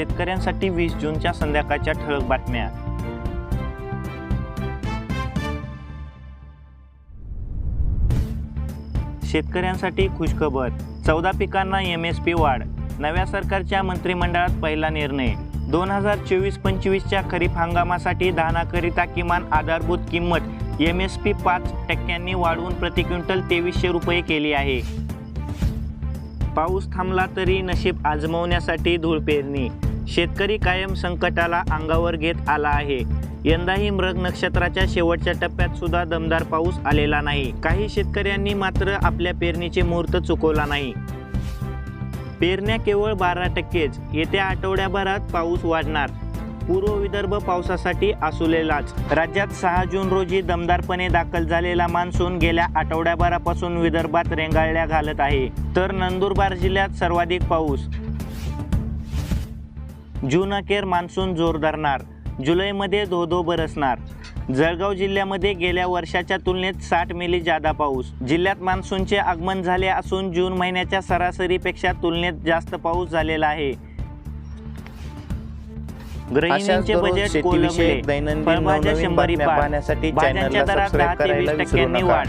शेतकऱ्यांसाठी वीस जूनच्या संध्याकाळच्या ठळक बातम्या. शेतकऱ्यांसाठी खुशखबर. चौदा पिकांना एम एस पी वाढ. नव्या सरकारच्या मंत्रिमंडळात पहिला निर्णय. दोन हजार चोवीस पंचवीसच्या खरीप हंगामासाठी धानाकरिता किमान आधारभूत किंमत एम एस पी पाच टक्क्यांनी वाढवून प्रति क्विंटल तेवीसशे रुपये केली आहे. पाऊस थांबला तरी नशीब आजमवण्यासाठी धूळ पेरणी. शेतकरी कायम संकटाला अंगावर घेत आला आहे. यंदाही मृग नक्षत्राच्या शेवटच्या टप्प्यात सुद्धा दमदार पाऊस आलेला नाही. काही शेतकऱ्यांनी मात्र आपल्या पेरणीचे मुहूर्त चुकवला नाही. पेरण्या केवळ बारा टक्केच. येत्या आठवड्याभरात पाऊस वाढणार. पूर्व विदर्भ पावसासाठी आसुलेलाच. राज्यात सहा जून रोजी दमदारपणे दाखल झालेला मान्सून गेल्या आठवड्याभरापासून विदर्भात रेंगाळल्या घालत आहे. तर नंदुरबार जिल्ह्यात सर्वाधिक पाऊस. जून अखेर मान्सून जोर धरणार. जुलैमध्ये धो धो बरसणार. जळगाव जिल्ह्यामध्ये गेल्या वर्षाच्या तुलनेत साठ मिली जादा पाऊस. जिल्ह्यात मान्सूनचे आगमन झाले असून जून महिन्याच्या सरासरीपेक्षा तुलनेत जास्त पाऊस झालेला आहे. गृहिणींचे बजेट कोलमले फळभाज्या शंभरी पाहण्यासाठी भाज्यांच्या दरात दहा ते वीस टक्क्यांनी वाढ.